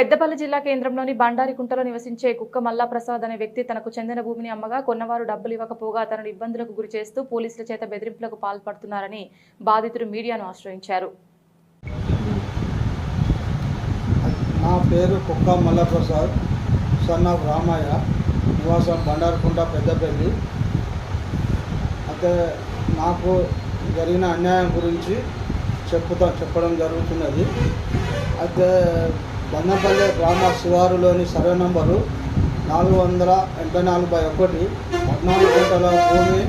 పెద్దపల్లి జిల్లా కేంద్రంలోని బండారికుంటలో నివసించే కుక్క మల్లా ప్రసాద్ అనే వ్యక్తి తనకు చెందిన భూమిని అమ్మగా కొన్నవారు డబ్బులు ఇవ్వకపోగా తనను ఇబ్బందులకు గురి చేస్తూ పోలీసుల చేత బెదిరింపులకు పాల్పడుతున్నారని బాధితుడు మీడియాను ఆశ్రయించారు. నా పేరు కుక్క మల్లప్రసాద్ సన్ ఆఫ్ రామయ్య నివాసం బండారకుంట పెద్దపల్లి. అయితే నాకు జరిగిన అన్యాయం గురించి చెప్పుతా చెప్పడం జరుగుతున్నది. అయితే బందంపల్లి గ్రామ శివారులోని సర్వే నంబరు నాలుగు వందల ఎనభై నాలుగు బై ఒకటి పద్నాలుగు గంటల భూమి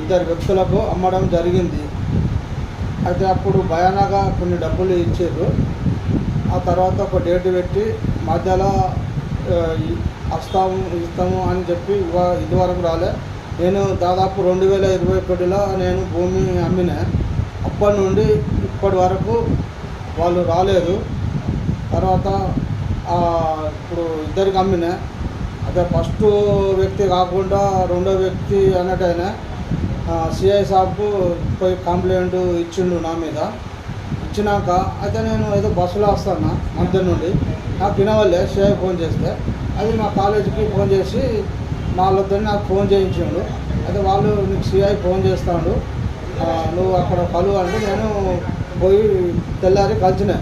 ఇద్దరు వ్యక్తులకు అమ్మడం జరిగింది. అయితే అప్పుడు భయానగా కొన్ని డబ్బులు ఇచ్చారు. ఆ తర్వాత ఒక డేట్ పెట్టి మధ్యలో వస్తాము ఇస్తాము అని చెప్పి ఇవ ఇదివరకు రాలే. నేను దాదాపు రెండు వేల ఇరవై ఒకటిలో నేను భూమి అమ్మిన అప్పటి నుండి ఇప్పటి వరకు వాళ్ళు రాలేదు. తర్వాత ఇప్పుడు ఇద్దరికి అమ్మిన అదే ఫస్ట్ వ్యక్తి కాకుండా రెండో వ్యక్తి అన్నట్టయినా సిఐ సాబ్కు పోయి కంప్లైంట్ ఇచ్చిండు నా మీద. ఇచ్చినాక అయితే నేను ఏదో బస్సులో వస్తాను మధ్య నుండి. నాకు వినవల్లే సిఐ ఫోన్ చేస్తే. అది మా కాలేజీకి ఫోన్ చేసి మా వాళ్ళతో నాకు ఫోన్ చేయించిండు. అయితే వాళ్ళు నీకు సిఐ ఫోన్ చేస్తాడు. నువ్వు అక్కడ కలువు అంటే నేను పోయి తెల్లారి కలిసినా.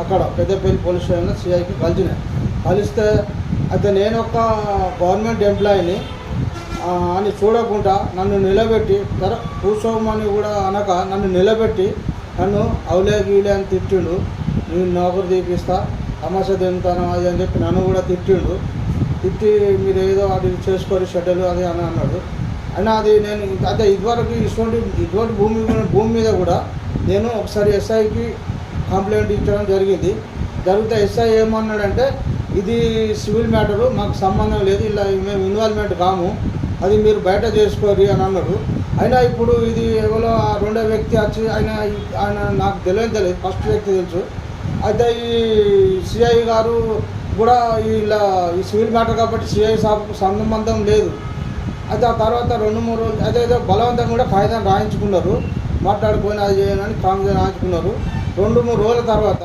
అక్కడ పెద్దపల్లి పోలీస్ స్టేషన్లో సిఐకి కలిసిన. కలిస్తే అయితే నేను ఒక గవర్నమెంట్ ఎంప్లాయీని అని చూడకుండా నన్ను నిలబెట్టి తర కూర్చోమని కూడా అనక నన్ను నిలబెట్టి నన్ను అవులే గీలే అని తిట్టిండు. నేను నౌకరు తీపిస్తా సమస్య తింటాను అది అని చెప్పి నన్ను కూడా తిట్టిండు. తిట్టి మీరు ఏదో అది చేసుకోరు షెడ్యూల్ అది అని అన్నాడు. అయినా అది నేను అదే ఇదివరకు ఇటువంటి ఇటువంటి భూమి భూమి మీద కూడా నేను ఒకసారి ఎస్ఐకి కంప్లైంట్ ఇచ్చడం జరిగింది. జరిగితే ఎస్ఐ ఏమన్నాడంటే ఇది సివిల్ మ్యాటరు మాకు సంబంధం లేదు ఇలా మేము ఇన్వాల్వ్మెంట్ కాము అది మీరు బయట చేసుకోరు అని అన్నాడు. అయినా ఇప్పుడు ఇది ఎవరో ఆ రెండో వ్యక్తి వచ్చి ఆయన ఆయన నాకు తెలియదు తెలియదు ఫస్ట్ వ్యక్తి తెలుసు. అయితే ఈ సిఐ గారు కూడా ఇలా ఈ సివిల్ మ్యాటర్ కాబట్టి సిఐ సాబ్కు సంబంధం లేదు. అయితే ఆ తర్వాత రెండు మూడు రోజులు అదే బలవంతంగా కూడా కాగితం రాయించుకున్నారు. మాట్లాడుకొని అది చేయనని కాంగ్రెస్ రాయించుకున్నారు. రెండు మూడు రోజుల తర్వాత